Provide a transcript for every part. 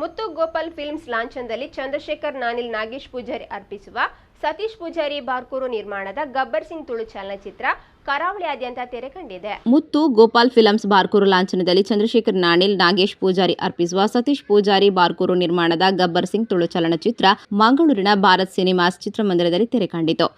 ಮುತ್ತು Gopal films ಲಾಂಛನದಲ್ಲಿ ಚಂದ್ರಶೇಖರ್, ನಾನಿಲ್, ನಾಗೇಶ್ ಪೂಜಾರಿ ಅರ್ಪಿಸುವ ಸತೀಶ್ ಪೂಜಾರಿ ಬಾರ್ಕೂರು ನಿರ್ಮಾಣದ ಗಬ್ಬರ್ ಸಿಂಗ್ ತುಳು ಚಲನಚಿತ್ರ ಕರಾವಳಿಯಾದ್ಯಂತ ತೆರೆ ಕಂಡಿದೆ. ಮುತ್ತು ಗೋಪಾಲ್ ಫಿಲಮ್ಸ್ ಬಾರ್ಕೂರು ಲಾಂಛನದಲ್ಲಿ ಚಂದ್ರಶೇಖರ್ ನಾಣಿಲ್ ನಾಗೇಶ್ ಪೂಜಾರಿ ಅರ್ಪಿಸುವ ಸತೀಶ್ ಪೂಜಾರಿ ಬಾರ್ಕೂರು ನಿರ್ಮಾಣದ ಗಬ್ಬರ್ ಸಿಂಗ್ ತುಳು ಚಲನಚಿತ್ರ ಮಂಗಳೂರಿನ ಭಾರತ್ ಸಿನಿಮಾಸ್ ಚಿತ್ರಮಂದಿರದಲ್ಲಿ ತೆರೆ ಕಂಡಿತು.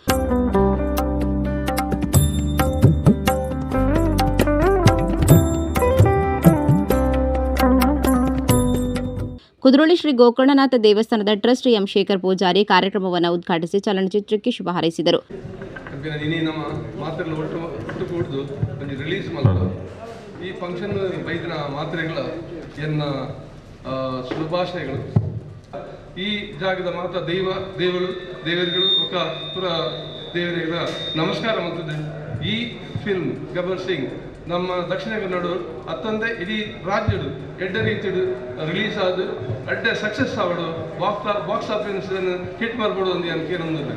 ಕುದ್ರೋಳಿ ಶ್ರೀ ಗೋಕರ್ಣನಾಥ ದೇವಸ್ಥಾನದ ಟ್ರಸ್ಟ್ ಎಂ ಶೇಖರ್ ಪೂಜಾರಿ ಕಾರ್ಯಕ್ರಮವನ್ನು ಉದ್ಘಾಟಿಸಿ ಚಲನಚಿತ್ರಕ್ಕೆ ಶುಭ ಹಾರೈಸಿದರು ಈ ಫಂಕ್ಷನ್ ಬೈದಿನ ಮಾತ್ರೆಗಳ ಎನ್ನ ಶುಭಾಶಯಗಳು. ಈ ಜಾಗದ ಮಾತ್ರ ದೈವ, ದೇವರು, ದೇವರುಗಳು ಒಕ್ಕ ಪುರ ದೇವರಿಗಳ ನಮಸ್ಕಾರ ಮಂತದ್ದು ಈ ಫಿಲ್ಮ್ ಗಬ್ಬರ್ ಸಿಂಗ್ ನಮ್ಮ ದಕ್ಷಿಣ ಕನ್ನಡ ಅತ್ತಂದೆ ಇಡೀ ರಾಜ್ಯಡು ಎಡ್ಡ ರೀತಿಡು ರಿಲೀಸ್ ಆದು ಅಡ್ಡ ಸಕ್ಸಸ್ ಆವಡು ಬಾಕ್ಸ್ ಆಫೀಸ್ ಹಿಟ್ ಮಾಡ್ಬೋದು ಅಂತ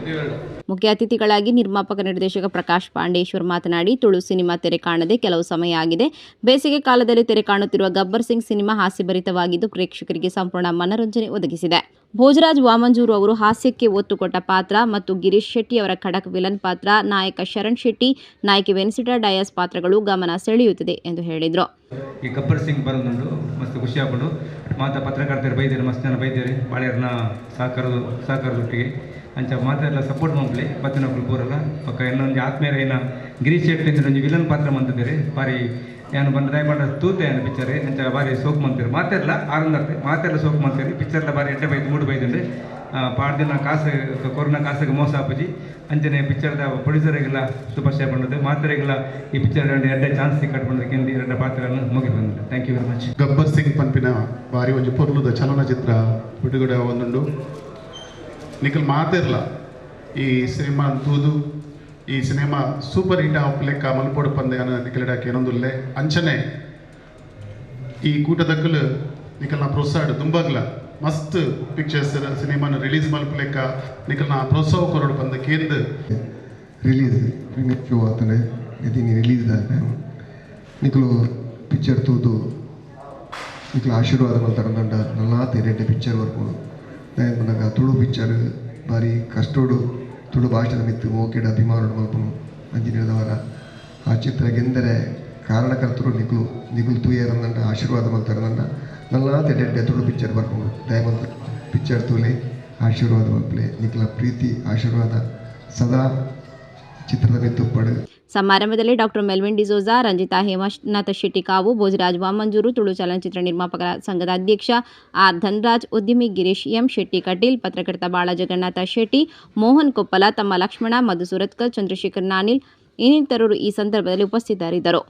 ದೇವರು ಮುಖ್ಯ ಅತಿಥಿಗಳಾಗಿ ನಿರ್ಮಾಪಕ, ನಿರ್ದೇಶಕ ಪ್ರಕಾಶ್ ಪಾಂಡೇಶ್ವರ್ ಮಾತನಾಡಿ, ತುಳು ಸಿನಿಮಾ ತೆರೆ ಕಾಣದೆ ಕೆಲವು ಸಮಯ ಆಗಿದೆ. ಬೇಸಿಗೆ ಕಾಲದಲ್ಲಿ ತೆರೆ ಕಾಣುತ್ತಿರುವ ಗಬ್ಬರ್ ಸಿಂಗ್ ಸಿನಿಮಾ ಹಾಸ್ಯಭರಿತವಾಗಿದ್ದು ಪ್ರೇಕ್ಷಕರಿಗೆ ಸಂಪೂರ್ಣ ಮನರಂಜನೆ ಒದಗಿಸಿದೆ. ಭೋಜರಾಜ್ ವಾಮಂಜೂರು ಅವರು ಹಾಸ್ಯಕ್ಕೆ ಒತ್ತು ಕೊಟ್ಟ ಪಾತ್ರ ಮತ್ತು ಗಿರೀಶ್ ಶೆಟ್ಟಿ ಅವರ ಖಡಕ್ ವಿಲನ್ ಪಾತ್ರ, ನಾಯಕ ಶರಣ್ ಶೆಟ್ಟಿ, ನಾಯಕಿ ವೆನ್ಸಿಟಾ ಡಯಾಸ್ ಪಾತ್ರಗಳು ಗಮನ ಸೆಳೆಯುತ್ತಿದೆ ಎಂದು ಹೇಳಿದರು. ಈ ಗಬ್ಬರ್ ಸಿಂಗ್ ಬರೋದು ಮಸ್ತ್ ಖುಷಿ ಆಗ್ಬಿಟ್ಟು ಮಾತಾ ಪತ್ರಕರ್ತರು ಬೈದಿರಿ ಮಸ್ತ್ ಜನ ಬೈದಿರಿ ಬಾಳೆಯರ್ನ ಸಹಕಾರದ ಸಹಕಾರದೊಟ್ಟಿಗೆ ಅಂಚ ಮಾತೆಲ್ಲ ಸಪೋರ್ಟ್ ಮಾಡ್ಲಿ ಪತ್ತಿನ ಪೂರಲ್ಲ ಪಕ್ಕ ಇನ್ನೊಂದು ಆತ್ಮೀಯರ ಏನ ಗಿರೀಶ್ ಶೆಟ್ಟಿ ಒಂದು ವಿಲನ್ ಪಾತ್ರ ಮಂತಿದ್ದೀರಿ ಬಾರಿ ಏನು ಬಂದ ದಯಮಾಡ ತೂತೆ ಏನು ಪಿಚ್ಚರ್ ಎಂಚ ಬಾರಿ ಸೋಕ್ ಮಂತೀರಿ. ಮಾತೆಲ್ಲ ಆನಂದರ್ತೆ ಮಾತೆಲ್ಲ ಸೋಕ್ ಮಂತೀರಿ. ಪಿಕ್ಚರ್ಲ ಬಾರಿ ಎಡ್ಡೆ ಬೈದು, ಮೂಡು ಪಾಡ್ ದಿನ ಕಾಸು, ಕೊರೋನಾ ಕಾಸಿಗೆ ಮೋಸ ಆಪುಜಿ. ಅಂಚನೆ ಪಿಕ್ಚರ್ದ ಪ್ರೊಡ್ಯೂಸರಿಗೆಲ್ಲ ಶುಭಾಶಯ ಬಂದದ್ದು. ಮಾತರಿಗೆಲ್ಲ ಈ ಪಿಕ್ಚರ್ ಎರಡೇ ಚಾನ್ಸ್ ಸಿಕ್ಕಟ್ಟು ಬಂದಕ್ಕೆ ಎರಡು ಪಾತ್ರಗಳನ್ನು ಮುಗಿ ಬಂದಿದೆ thank you very much Gabbar Singh ಪನ್ಪಿನ ಬಾರಿ ಒಂದು ಪೊರ್ಲುದ ಚಲನಚಿತ್ರ ಬಿಡುಗಡೆ ಒಂದುಂಡು ನಿಖಲ್ ಮಾತೆರ್ಲ ಈ ಸಿನಿಮಾ ತೂದು ಈ ಸಿನಿಮಾ ಸೂಪರ್ ಹಿಟ್ ಆಪ್ ಲೆಕ್ಕ ಮಲ್ಪೋಡು ಪಂದೆ ಅನ್ನ ನಿಖಲಿಡಕ್ಕೆ ಏನೊಂದುಲ್ಲೆ ಅಂಚನೆ, ಈ ಕೂಟದಕ್ಕಲು ನಿಖಲ್ನ ಪ್ರೋತ್ಸಾಹ ದುಂಬಗ್ಲ. ಮಸ್ತ್ ಪಿಕ್ಚರ್ಸ್ ಸಿನಿಮಾನ ರಿಲೀಸ್ ಮಲ್ಪ ಲೆಕ್ಕ ನಿಖಲ್ನ ಪ್ರೋತ್ಸಾಹ ಕೊರಡು ಪಂದ ಕೇಂದ್ರ ರಿಲೀಸ್ ಪ್ರೀಮಿಯರ್ ಆಗ್ತದೆ ಇದೀನಿ ರಿಲೀಸ್ ಆದ ನಿಖಲು ಪಿಕ್ಚರ್ ತೂದು ನಿಖಲು ಆಶೀರ್ವಾದ ಮಾಡ್ತಾರಂದಂಡ ನಲ್ಲಾ ಎರಡೆ ಪಿಕ್ಚರ್ ವರ್ಕು ಬಂದಾಗ ತುಳು ಪಿಕ್ಚರ್ ಬಾರಿ ಕಷ್ಟೋಡು ತುಳು ಭಾಷೆದ ಮಿತ್ತು ಓಕೆಡ ಅಭಿಮಾನ ಮಲ್ಪನು ಅಂಜಿನಿಯದವರ ಆ ಚಿತ್ರ ಗೆಂದರೆ ಕಾರಣಕರ್ತರು ನಿಗುಲು ನಿಗುಲು ತೂಯರಂದಂಡ ಆಶೀರ್ವಾದ ಮಾಡ್ತಾರಂದಂಡ ನಲ್ಲಾತೆ ಡೆಡ್ಡೆ ತುಳು ಪಿಕ್ಚರ್ ಬರ್ಕೊಂಡು ದಯಮಂತ ಪಿಕ್ಚರ್ ತೂಲೆ ಆಶೀರ್ವಾದ ಮಲ್ಪಲೆ. ನಿಖಲ ಪ್ರೀತಿ, ಆಶೀರ್ವಾದ. ಸದಾ ಚಿತ್ರದ ಮಿತ್ತು ಪಡು ಸಮಾರಂಭದಲ್ಲಿ ಡಾಕ್ಟರ್ ಮೆಲ್ವಿನ್ ಡಿಸೋಜಾ ರಂಜಿತಾ ಹೇಮನಾಥ ಶೆಟ್ಟಿ ಕಾವು, ಭೋಜರಾಜ್ ವಾಮಂಜೂರು, ತುಳು ಚಲನಚಿತ್ರ ನಿರ್ಮಾಪಕರ ಸಂಘದ ಅಧ್ಯಕ್ಷ ಆರ್ ಧನರಾಜ್, ಉದ್ಯಮಿ ಗಿರೀಶ್ ಎಂ, ಶೆಟ್ಟಿ ಕಟೀಲ್, ಪತ್ರಕರ್ತ ಬಾಳ ಜಗನ್ನಾಥ ಶೆಟ್ಟಿ, ಮೋಹನ್ ಕೊಪ್ಪಲ, ತಮ್ಮ ಲಕ್ಷ್ಮಣ ಮಧು ಸುರತ್ಕಲ್ ಚಂದ್ರಶೇಖರ್ ನಾನಿಲ್, ಇನ್ನಿತರರು ಈ ಸಂದರ್ಭದಲ್ಲಿ ಉಪಸ್ಥಿತರಿದ್ದರು.